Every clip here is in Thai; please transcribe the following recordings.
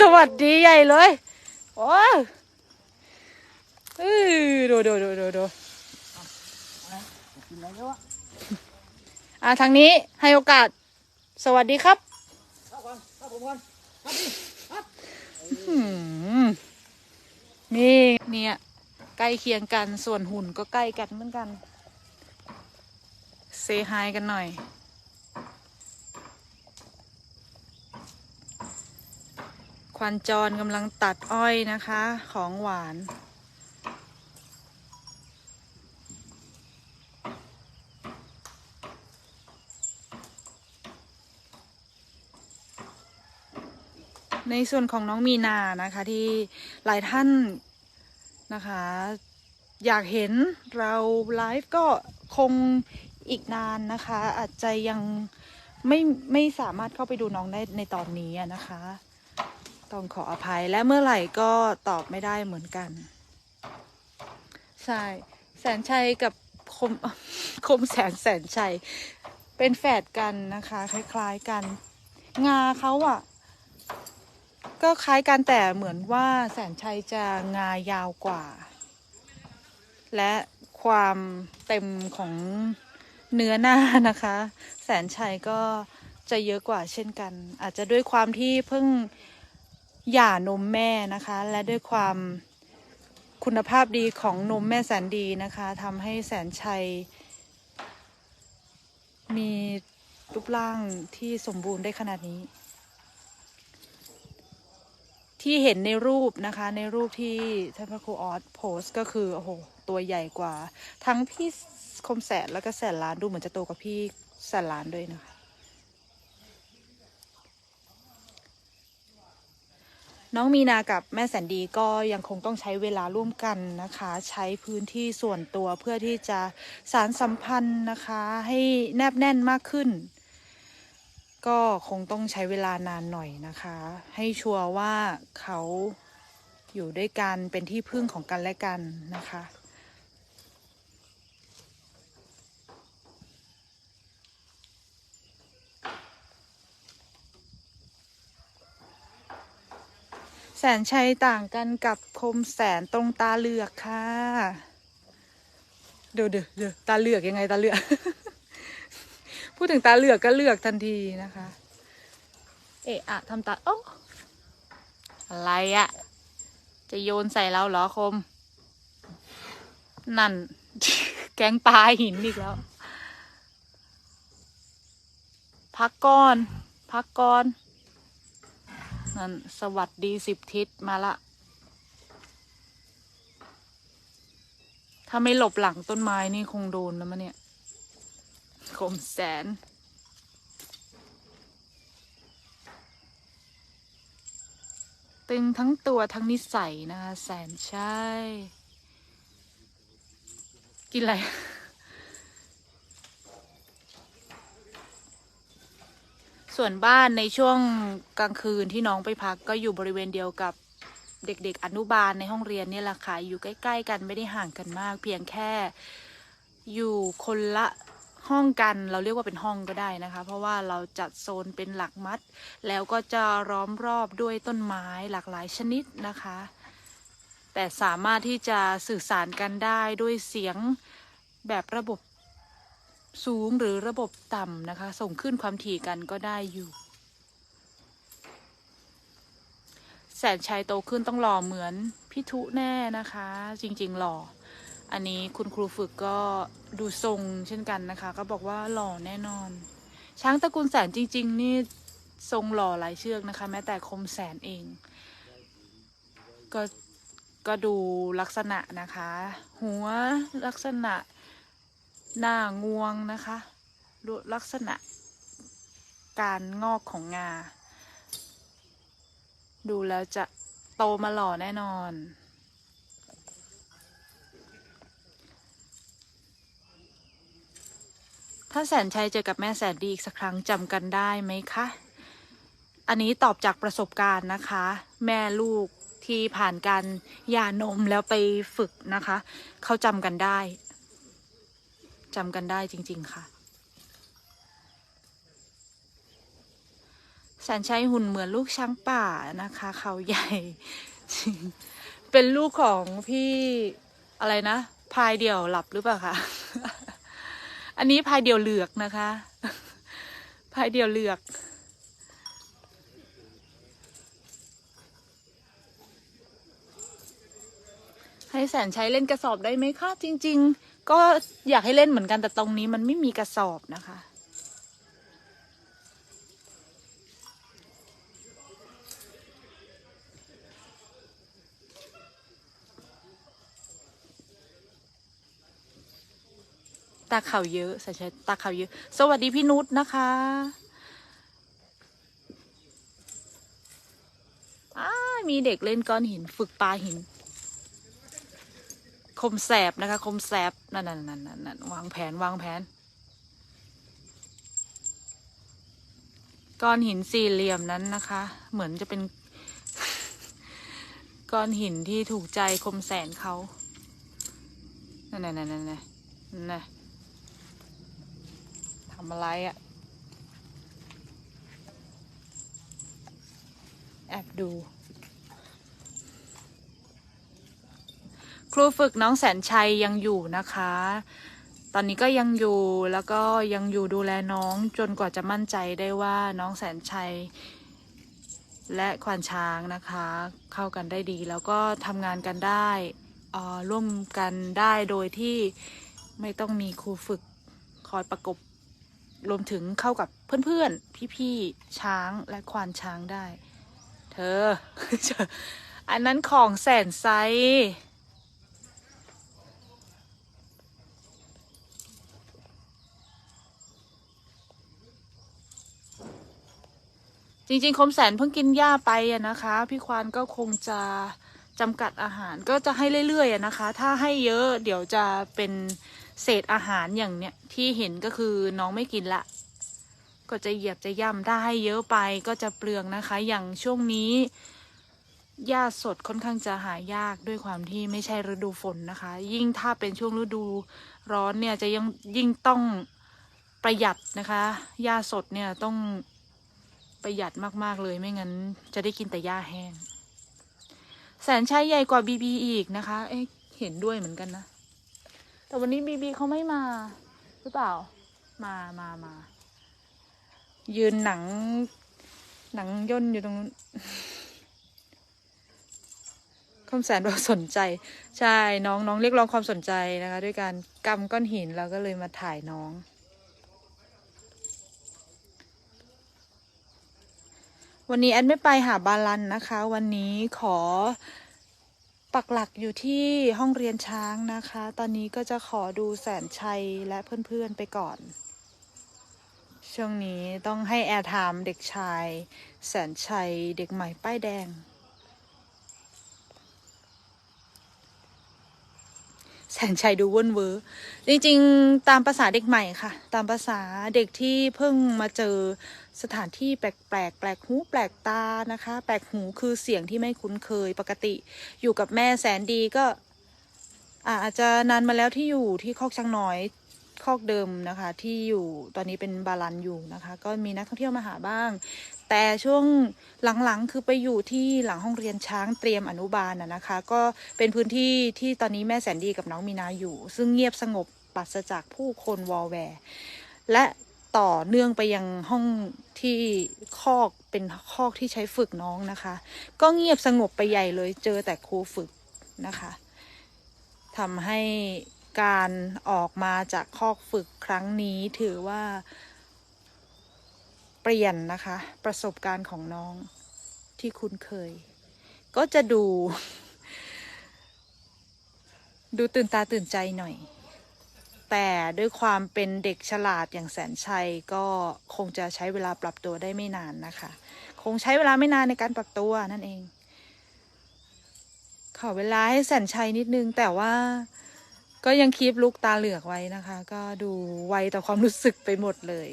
สวัสดีใหญ่เลยโอ้ยเออดูดูดูดูดูอะทางนี้ให้โอกาส สวัสดีครับนี่เนี่ยใกล้เคียงกันส่วนหุ่นก็ใกล้กันเหมือนกัน เซฮายกันหน่อย ควันจรกำลังตัดอ้อยนะคะ ของหวาน ในส่วนของน้องมีนานะคะที่หลายท่านนะคะ อยากเห็นเราไลฟ์ก็คงอีกนานนะคะ อาจจะยังไม่ไม่สามารถเข้าไปดูน้องได้ในตอนนี้นะคะ ต้องขออภัยและเมื่อไหร่ก็ตอบไม่ได้เหมือนกัน ใช่ แสนชัยกับคมคมแสนแสนชัย เป็นแฝดกันนะคะ คล้ายๆกัน งาเขาอะก็คล้ายกันแต่เหมือนว่าแสนชัยจะงายาวกว่า และความเต็มของเนื้อหน้านะคะ แสนชัยก็จะเยอะกว่าเช่นกัน อาจจะด้วยความที่เพิ่ง หย่านมแม่นะคะ และด้วยความคุณภาพดีของนมแม่แสนดีนะคะทำให้แสนชัย มีรูปร่างที่สมบูรณ์ได้ขนาดนี้ ที่เห็นในรูปนะคะ ในรูปที่ท่านพระครูออสโพสก็คือโอ้โหตัวใหญ่กว่า ทั้งพี่คมแสนแล้วก็แสนล้านดูเหมือนจะโตกว่าพี่แสนล้านด้วยนะคะ น้องมีนากับแม่แสนดีก็ยังคงต้องใช้เวลาร่วมกันนะคะ ใช้พื้นที่ส่วนตัวเพื่อที่จะสารสัมพันธ์นะคะ ให้แนบแน่นมากขึ้น ก็คงต้องใช้เวลานานหน่อยนะคะ ให้ชัวร์ว่าเขาอยู่ด้วยกันเป็นที่พึ่งของกันและกันนะคะ สนชัยต่างกันกับคมแสนตรงตาเลือกค่ะ เดี๋ยวเดี๋ยวเดี๋ยวตาเลือกยังไงตาเลือก พูดถึงตาเลือกก็เลือกทันทีนะคะ เอะอะทำตาโอ้อะไรอะจะโยนใส่เราเหรอคม นั่น แกงปลาหินอีกแล้ว พักก่อน พักก่อน นั่นสวัสดีสิบทิศมาละ ถ้าไม่หลบหลังต้นไม้นี่คงโดนแล้วมะเนี่ยคมแสน ตึงทั้งตัวทั้งนิสัยนะคะแสนใช่ กินอะไร ส่วนบ้านในช่วงกลางคืนที่น้องไปพักก็อยู่บริเวณเดียวกับเด็กๆ อนุบาลในห้องเรียนนี่แหละค่ะอยู่ใกล้ๆ กันไม่ได้ห่างกันมาก เพียงแค่อยู่คนละห้องกันเราเรียกว่าเป็นห้องก็ได้นะคะ เพราะว่าเราจัดโซนเป็นหลักมัด แล้วก็จะล้อมรอบด้วยต้นไม้หลากหลายชนิดนะคะ แต่สามารถที่จะสื่อสารกันได้ด้วยเสียงแบบระบบ สูงหรือระบบต่ำนะคะ ส่งขึ้นความถี่กันก็ได้อยู่ แสนชัยโตขึ้นต้องหล่อเหมือนพี่ทุแน่นะคะ จริงๆหล่อ อันนี้คุณครูฝึกก็ดูทรงเช่นกันนะคะ ก็บอกว่าหล่อแน่นอน ช้างตระกูลแสนจริง ๆ นี่ทรงหล่อหลายเชือกนะคะ แม้แต่คมแสนเอง ก็ก็ดูลักษณะนะคะ หัวลักษณะ หน้างวงนะคะลักษณะการงอกของงา ดูแล้วจะโตมาหล่อแน่นอนถ้าแสนชัยเจอกับแม่แสนดีอีกสักครั้งจำกันได้ไหมคะ อันนี้ตอบจากประสบการณ์นะคะ แม่ลูกที่ผ่านการยานมแล้วไปฝึกนะคะ เขาจำกันได้ จำกันได้จริง ๆ ค่ะแสนชัยหุ่นเหมือนลูกช้างป่านะคะ เขาใหญ่ เป็นลูกของพี่อะไรนะพายเดี่ยวหลับหรือเปล่าคะอันนี้พายเดี่ยวเหลือกนะคะพายเดี่ยวเหลือก ให้แสนใชัยเล่นกระสอบได้ไหมคะจริง ๆ ก็อยากให้เล่นเหมือนกันแต่ตรงนี้มันไม่มีกระสอบนะคะ ตาข่าวเยอะแสนชัยตาข่าวเยอะ สวัสดีพี่นุชนะคะอ้ามีเด็กเล่นก้อนหิน ฝึกปลาหิน คมแสบนะคะ คมแสบนั่นนั่นนั่นนั่นวางแผนวางแผน ก้อนหินสี่เหลี่ยมนั้นนะคะ เหมือนจะเป็น ก้อนหินที่ถูกใจคมแสนเขานั่นนั่นนั่นนั่นนั่นนั่นทำอะไรอะ่ะ แอบดู ครูฝึกน้องแสนชัยยังอยู่นะคะ ตอนนี้ก็ยังอยู่แล้วก็ยังอยู่ดูแลน้องจนกว่าจะมั่นใจได้ว่าน้องแสนชัย และควานช้างนะคะ เข้ากันได้ดี แล้วก็ทำงานกันได้อ่อร่วมกันได้โดยที่ไม่ต้องมีครูฝึกคอยประกบรวมถึงเข้ากับเพื่อนๆ พี่ๆ ช้างและควานช้างได้ เธอ อันนั้นของแสนไซ จริงๆ คมแสนเพิ่งกินหญ้าไปอะนะคะ พี่ควานก็คงจะจำกัดอาหารก็จะให้เรื่อยๆอะนะคะ ถ้าให้เยอะเดี๋ยวจะเป็นเศษอาหารอย่างเนี้ยที่เห็นก็คือน้องไม่กินละ ก็จะเหยียบจะย่ำถ้าให้เยอะไปก็จะเปลืองนะคะ อย่างช่วงนี้หญ้าสดค่อนข้างจะหายากด้วยความที่ไม่ใช่ฤดูฝนนะคะ ยิ่งถ้าเป็นช่วงฤดูร้อนเนี่ยจะยังยิ่งต้องประหยัดนะคะหญ้าสดเนี่ยต้อง ประหยัดมากๆเลยไม่งั้น จะได้กินแต่หญ้าแห้ง แสนชัยใหญ่กว่าบีบีอีกนะคะ เอ๊ะเห็นด้วยเหมือนกันนะ แต่วันนี้บีบีเขาไม่มา หรือเปล่า มามามา ยืนหนัง หนังย่นอยู่ตรงนู้นคำแสนบอกสนใจ ใช่น้องน้องเรียกร้องความสนใจนะคะ ด้วยการกำก้อนหินแล้วก็เลยมาถ่ายน้อง วันนี้แอดไม่ไปหาบาลันนะคะ วันนี้ขอปักหลักอยู่ที่ห้องเรียนช้างนะคะ ตอนนี้ก็จะขอดูแสนชัยและเพื่อนๆไปก่อน ช่วงนี้ต้องให้แอร์ไทม์เด็กชาย แสนชัยเด็กใหม่ป้ายแดง แสนชัยดูเว่นเวอร์จริงๆ ตามภาษาเด็กใหม่ค่ะ ตามภาษาเด็กที่เพิ่งมาเจอ สถานที่แปลกๆแปลกหูแปลกตานะคะ แปลกหูคือเสียงที่ไม่คุ้นเคยปกติ อยู่กับแม่แสนดีก็อาจจะนานมาแล้วที่อยู่ที่คอกช้างน้อยคอกเดิมนะคะ ที่อยู่ตอนนี้เป็นบาลันอยู่นะคะ ก็มีนักท่องเที่ยวมาหาบ้าง แต่ช่วงหลังๆคือไปอยู่ที่หลังห้องเรียนช้างเตรียมอนุบาลนะนะคะ ก็เป็นพื้นที่ที่ตอนนี้แม่แสนดีกับน้องมีนาอยู่ ซึ่งเงียบสงบปราศจากผู้คนวอลแวร์และ ต่อเนื่องไปยังห้องที่คอกเป็นคอกที่ใช้ฝึกน้องนะคะ ก็เงียบสงบไปใหญ่เลยเจอแต่ครูฝึกนะคะทำให้การออกมาจากคอกฝึกครั้งนี้ถือว่า เปลี่ยนนะคะ ประสบการณ์ของน้องที่คุ้นเคย ก็จะดู ดูตื่นตาตื่นใจหน่อย แต่ด้วยความเป็นเด็กฉลาดอย่างแสนชัยก็คงจะใช้เวลาปรับตัวได้ไม่นานนะคะ คงใช้เวลาไม่นานในการปรับตัวนั่นเอง ขอเวลาให้แสนชัยนิดนึง แต่ว่าก็ยังคีบลุกตาเหลือกไว้นะคะ ก็ดูไวต่อความรู้สึกไปหมดเลย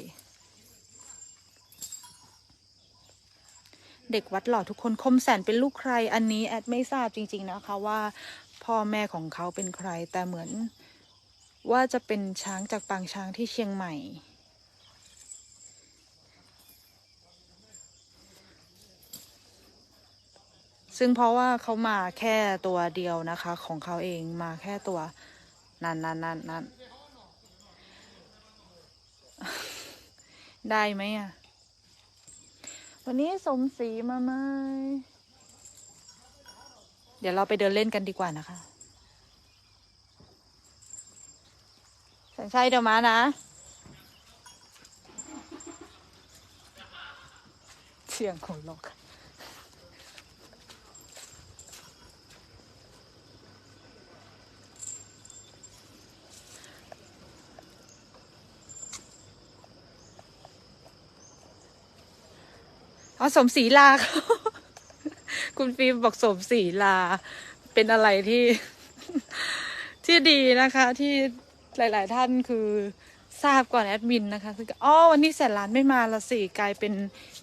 เด็กวัดหล่อทุกคนคมแสนเป็นลูกใคร อันนี้แอดไม่ทราบจริง ๆนะคะว่าพ่อแม่ของเขาเป็นใครแต่เหมือน ว่าจะเป็นช้างจากปางช้างที่เชียงใหม่ ซึ่งเพราะว่าเขามาแค่ตัวเดียวนะคะ ของเขาเองมาแค่ตัวนั่นนั่นนั่นนั่นได้ไหมอะ วันนี้สมศรีมาไหมเดี๋ยวเราไปเดินเล่นกันดีกว่านะคะ สงชัยเดี๋ยวมานะ เสียงของลกอ๋อสมศรีลาเขาคุณฟิล์มบอกสมศรีลา เป็นอะไรที่ ที่ดีนะคะที่ หลาย ๆ ท่านคือทราบก่อนแอดมินนะคะคืออ๋อวันนี้แสนล้านไม่มาละสิกลายเป็น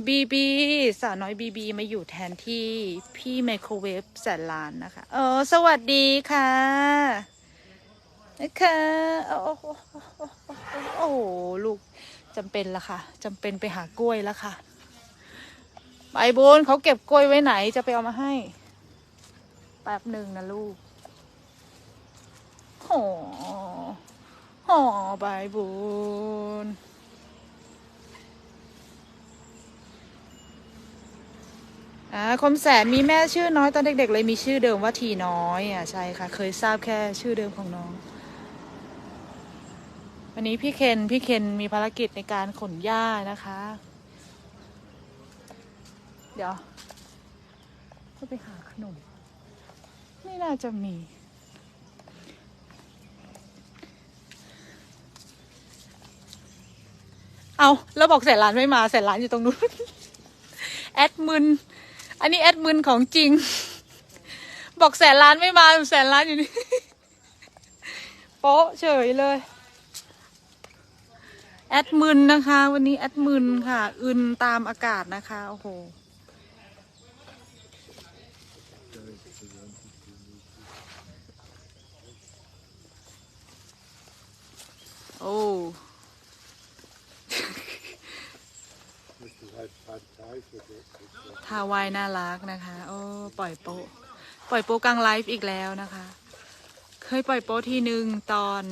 บีบีสาวน้อยบีบีมาอยู่แทนที่พี่ไมโครเวฟแสนล้านนะคะเออสวัสดีค่ะนะคะโอ้โหโอ้โหลูกจำเป็นละค่ะจำเป็นไปหากล้วยล้วค่ะใบบุญเขาเก็บกล้วยไว้ไหนจะไปเอามาให้ แป๊บหนึ่งนะลูกโอ้ หโหใบบุญอ่าคมแสนมีแม่ชื่อน้อยตอนเด็กๆ เลยมีชื่อเดิมว่าทีน้อยอะใช่ค่ะ เคยทราบแค่ชื่อเดิมของน้อง วันนี้พี่เคนพี่เคนมีภารกิจในการขนหญ้านะคะ เดี๋ยวก็ไปหาขนม ไม่น่าจะมี เอาแล้วบอกแสนล้านไม่มาแสนล้านอยู่ตรงนู้นแอดมึนอันนี้แอดมึนของจริง บอกแสนล้านไม่มาแสนล้านอยู่นี่โป๊ะเฉยเลยแอดมึนนะคะ วันนี้แอดมึนค่ะ อึนตามอากาศนะคะโอ้โหโอ้ ทาวายน่ารักนะคะ โอ้ปล่อยโปะปล่อยโปะกลางไลฟ์อีกแล้วนะคะ เคยปล่อยโปะทีหนึ่งตอน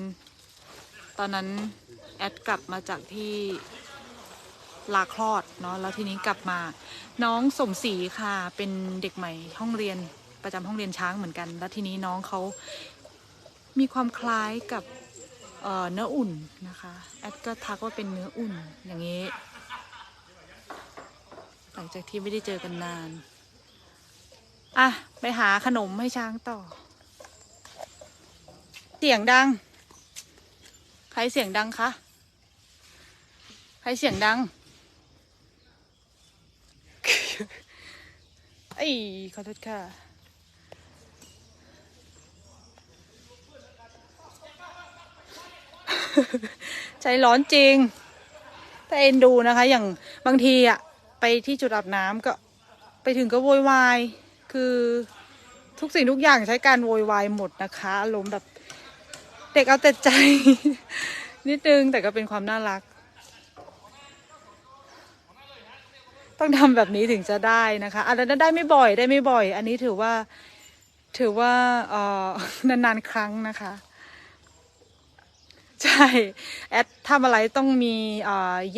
ตอนนั้นแอดกลับมาจากที่ลาคลอดเนาะแล้วทีนี้กลับมา น้องสมศรีค่ะ เป็นเด็กใหม่ห้องเรียนประจำห้องเรียนช้างเหมือนกัน แล้วทีนี้น้องเขามีความคล้ายกับเเนื้ออุ่นนะคะ แอดก็ทักว่าเป็นเนื้ออุ่นอย่างนี้ หลังจากที่ไม่ได้เจอกันนาน อะ ไปหาขนมให้ช้างต่อ เสียงดัง ใครเสียงดังคะ ใครเสียงดัง ไอ้ยขอโทษค่ะใจร้อนจริง แต่เอ็นดูนะคะ อย่างบางทีอะ ไปที่จุดอาบน้ำก็ไปถึงก็โวยวาย คือทุกสิ่งทุกอย่างใช้การโวยวายหมดนะคะอารมณ์แบบเด็กเอาแต่ใจ นิดนึงแต่ก็เป็นความน่ารัก ต้องทำแบบนี้ถึงจะได้นะคะอันนั้นได้ไม่บ่อยได้ไม่บ่อย อันนี้ถือว่าถือว่าเออนานๆครั้งนะคะ ใช่ แอดทำอะไรต้องมี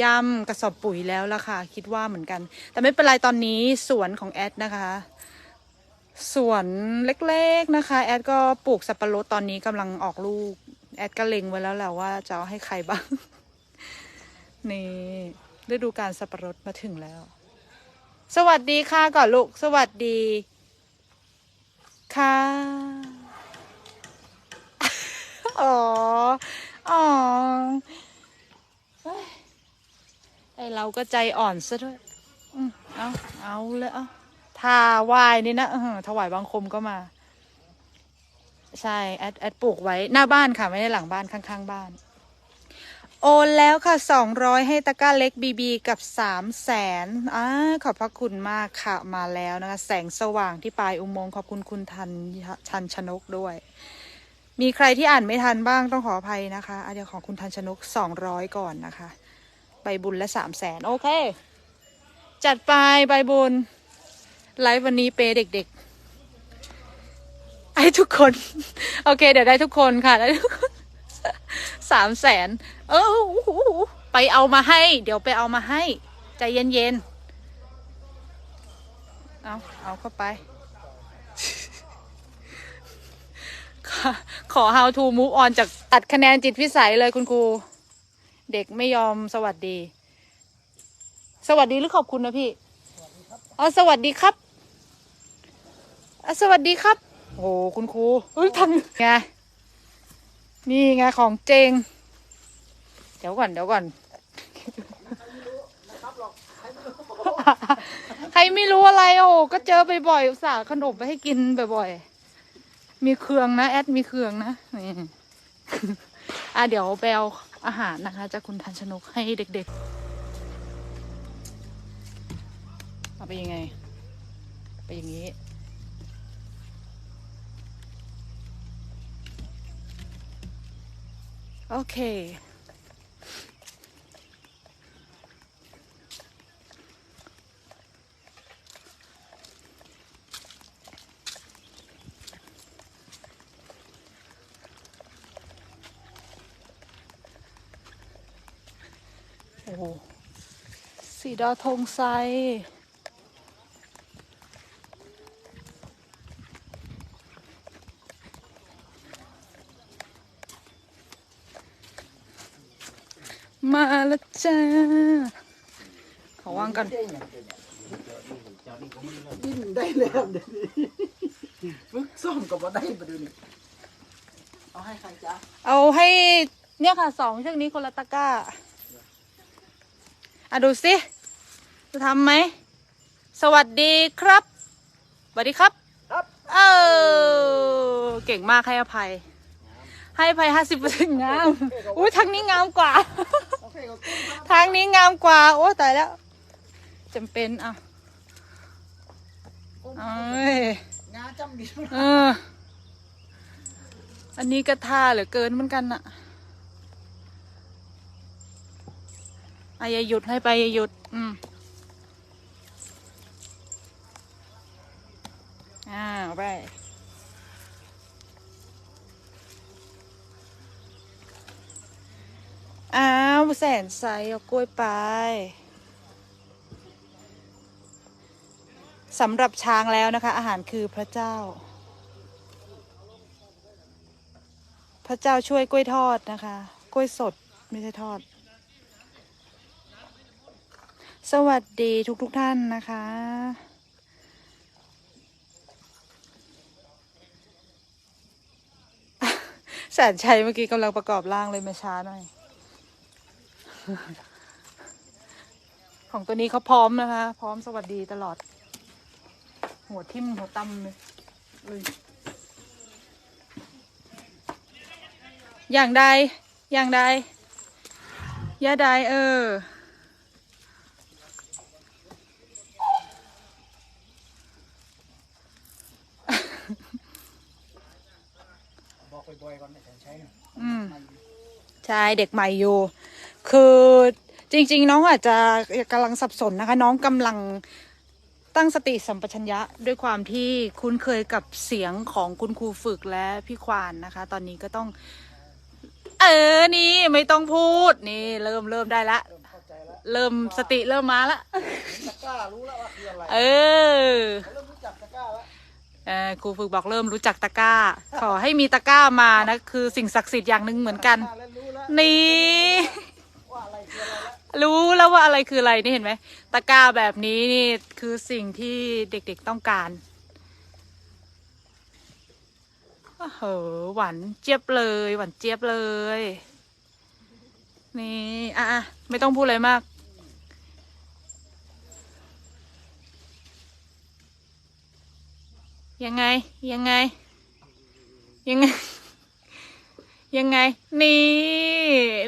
ย่ำกระสอบปุ๋ยแล้วล่ะค่ะ คิดว่าเหมือนกัน แต่ไม่เป็นไรตอนนี้สวนของแอดนะคะสวนเล็กๆนะคะ แอดก็ปลูกสับปะรดตอนนี้กำลังออกลูก แอดก็เล็งไว้แล้วแหละว่าจะเอาให้ใครบ้าง นี่ฤดูการสับปะรดมาถึงแล้ว สวัสดีค่ะก่อนลูก สวัสดี ค่ะ อ๋อ อ๋อเฮ้ยไอเราก็ใจอ่อนซะด้วยอืมเอาเอาเลยเอาทาวายนี่นะอื้อหือถวายบังคมก็มา ใช่แอดแอดปลูกไว้หน้าบ้านค่ะ ไม่ได้หลังบ้านข้างๆบ้าน โอนแล้วค่ะสองร้อยให้ตะกร้าเล็กบีบีกับสามแสนอ่าขอบพระคุณมากค่ะมาแล้วนะคะ แสงสว่างที่ปลายอุโมงค์ขอบคุณคุณทันชันชนกด้วย มีใครที่อ่านไม่ทันบ้างต้องขออภัยนะคะอะเดี๋ยวของคุณทันชนกสองร้อยก่อนนะคะ ใบบุญละสามแสนโอเค จัดไปใบบุญ ไลฟ์วันนี้เปย์เด็กๆไอ้ทุกคน โอเค เดี๋ยวได้ทุกคนค่ะได้ทุกคนสามแสนเออไปเอามาให้ เดี๋ยวไปเอามาให้ ใจเย็นๆ เอา เอาเข้าไป ขอ how to move on จากตัดคะแนนจิตพิสัยเลยคุณครู เด็กไม่ยอมสวัสดี สวัสดีหรือขอบคุณนะพี่อ๋อสวัสดีครับอะสวัสดีครับ โอ้โหคุณครูเฮ้ยทำไง นี่ไงของเจง เดี๋ยวก่อน เดี๋ยวก่อน ใครไม่รู้อะไรโอ้ก็เจอบ่อยๆอุตส่าห์ขนมไปให้กินบ่อยๆ มีเครื่องนะ แอดมีเครื่องนะนี่อะเดี๋ยวแปลอาหารนะคะ จากคุณทันชนกให้เด็กๆ เอาไปยังไง ไปอย่างนี้ โอเค อ้โหสีดาธงไซมาแล้วจ้าขอวางกัน ดิ้นได้แล้วเดี๋ยวนี้ฝึกซ่อมกับว่าได้ประเดี๋ยวนี้เอาให้ใครจ๊ะ เอาให้เนี่ยค่ะสองเชือกนี้คนละตะกร้า อะดูสิ จะทำไหม สวัสดีครับ สวัสดีครับ ครับ เออ เก่งมากให้อภัย ให้อภัยห้าสิบเปอร์เซ็นต์งาม อุ้ยทางนี้งามกว่าโอเคขอบคุณครับทางนี้งามกว่า โอ้ตายแล้วจำเป็นอะเอ้ยงาจำดีเออ อันนี้ก็ท่าเหลือเกินเหมือนกันน่ะ อะอย่าหยุดให้ไปอย่าหยุด อืมอ้าวไปอ้าวแสนใสเอากล้วยไปสำหรับช้างแล้วนะคะ อาหารคือพระเจ้า พระเจ้าช่วยกล้วยทอดนะคะ กล้วยสดไม่ใช่ทอด สวัสดีทุกทุกๆท่านนะคะ แสนชัยเมื่อกี้กำลังประกอบร่างเลยมาช้าหน่อย ของตัวนี้เขาพร้อมนะคะ พร้อมสวัสดีตลอด หัวทิ่มหัวตำเลยอยอย่างใด อย่างใดย่าใดเออ บอกบ่ อยๆก่อนนะแต่ใช้หน่อยอืมใช่เด็กใหม่อยู่ คือจริง ๆ น้องอาจจะกำลังสับสนนะคะ น้องกำลังตั้งสติสัมปชัญญะด้วยความที่คุ้นเคยกับเสียงของคุณครูฝึกและพี่ควานนะคะ ตอนนี้ก็ต้อง เออนี่ไม่ต้องพูดนี่ เริ่มเริ่มได้ละ เริ่มเข้าใจแล้วเริ่มสติเริ่มมาละกร้ารู้แล้วว่าคืออะไรเออ เเออครูฝึกบอกเริ่มรู้จักตะกร้า ขอให้มีตะกร้ามานะ คือสิ่งศักดิ์สิทธิ์อย่างหนึ่งเหมือนกัน นี่ รู้แล้วว่าอะไรคืออะไรนี่เห็นไหมตะกร้าแบบนี้นี่คือสิ่งที่เด็กๆต้องการโอ้โหหวานเจี๊ยบเลยหวานเจี๊ยบเลย นี่อะอะไม่ต้องพูดอะไรมาก ยังไง ยังไง ยังไง ยังไง นี่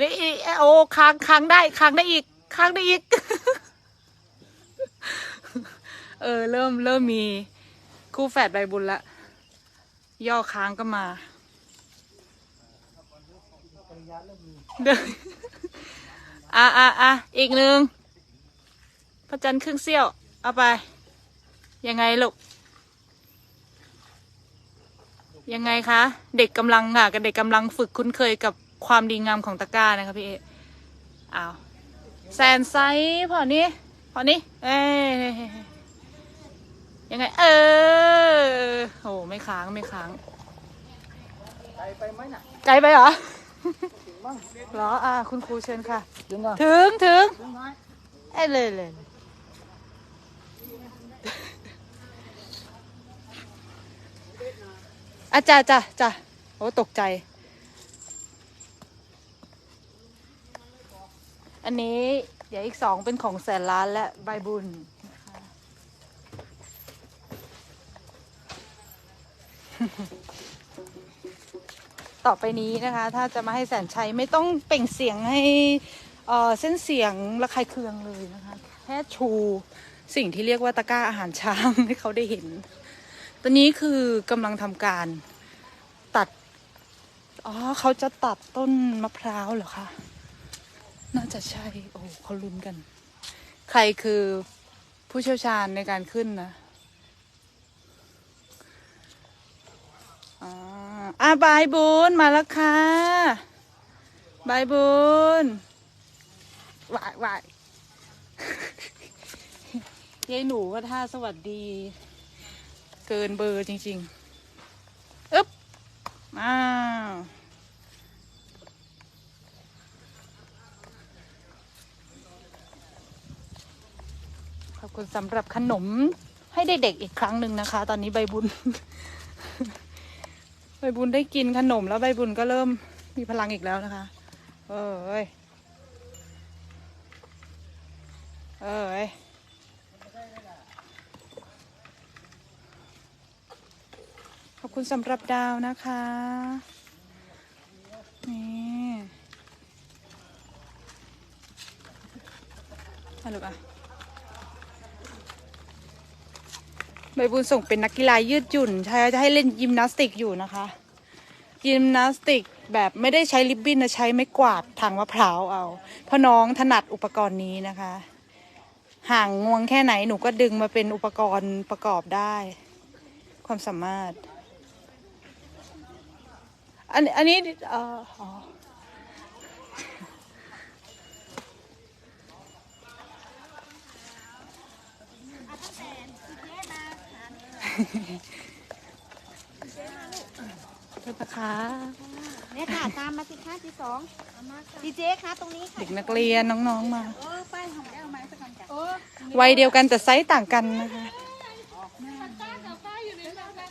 นี่โอ้ค้างค้างได้ค้างได้อีกค้างได้อีก เออ เริ่มเริ่มมี คู่แฝดใบบุญละ ย่อค้างก็มาเริ่มมีเดินอะอะอะอีกหนึ่งพระจันทร์ครึ่งเสี้ยว เอาไป ยังไงลูก ยังไงคะ เด็กกำลังค่ะกับเด็กกำลังฝึกคุ้นเคยกับความดีงามของตะกร้านะคะพี่เออ้าวแซนไซส์พอนี้พอนี้เอ้ยยังไง เออโอ้ไม่ค้างไม่ค้างไปไปไหมน่ะไกลไปเหรอถึงบ้างเหรออ่าคุณครูเชิญค่ะ ถึงก่อนถึงถึงถึงไหมเอ้ยเลยเลยเลย อาจ้าจ้าจ้าโอ้ตกใจ อันนี้เดี๋ยวอีกสองเป็นของแสนล้านและใบบุญต่อไปนี้นะคะ ถ้าจะมาให้แสนชัยไม่ต้องเปล่งเสียงให้เออเส้นเสียงระคายเคืองเลยนะคะ แค่ชูสิ่งที่เรียกว่าตะกร้าอาหารช้างให้เขาได้เห็น ตอนนี้คือกำลังทำการตัด อ๋อเขาจะตัดต้นมะพร้าวเหรอคะ น่าจะใช่ โอ้โหเขาลุ้นกัน ใครคือผู้เชี่ยวชาญในการขึ้นนะอ่าอะบายบุญมาแล้วค่ะบายบุญวายวายยายหนูก็ท่าสวัสดี เกินเบอร์จริงๆอึ๊บอ้าวขอบคุณสำหรับขนมให้เด็กๆอีกครั้งหนึ่งนะคะ ตอนนี้ใบบุญ ใบบุญได้กินขนมแล้วใบบุญก็เริ่มมีพลังอีกแล้วนะคะ เออเอ้ยเออเอ้ยขอบ คุณสำหรับดาวนะคะ นี่อะลูกอะใบบุญส่งเป็นนักกีฬายืดหยุ่น ใช่จะให้เล่นยิมนาสติกอยู่นะคะ ยิมนาสติกแบบไม่ได้ใช้ริบบิ้นนะใช้ไม้กวาดทางมะพร้าวเอาเพราะน้องถนัดอุปกรณ์นี้นะคะ ห่างงวงแค่ไหนหนูก็ดึงมาเป็นอุปกรณ์ประกอบได้ ความสามารถ อันอันนี้เอ่ออ๋อโทษนะคะเนี่ยค่ะตามมาสิคะที่สองดีเจคะตรงนี้ค่ะเด็กนักเรียนน้องๆมาเออไปของได้เอาไม้สักกันจ้ะเออวัยเดียวกันแต่ไซส์ต่างกันนะคะเ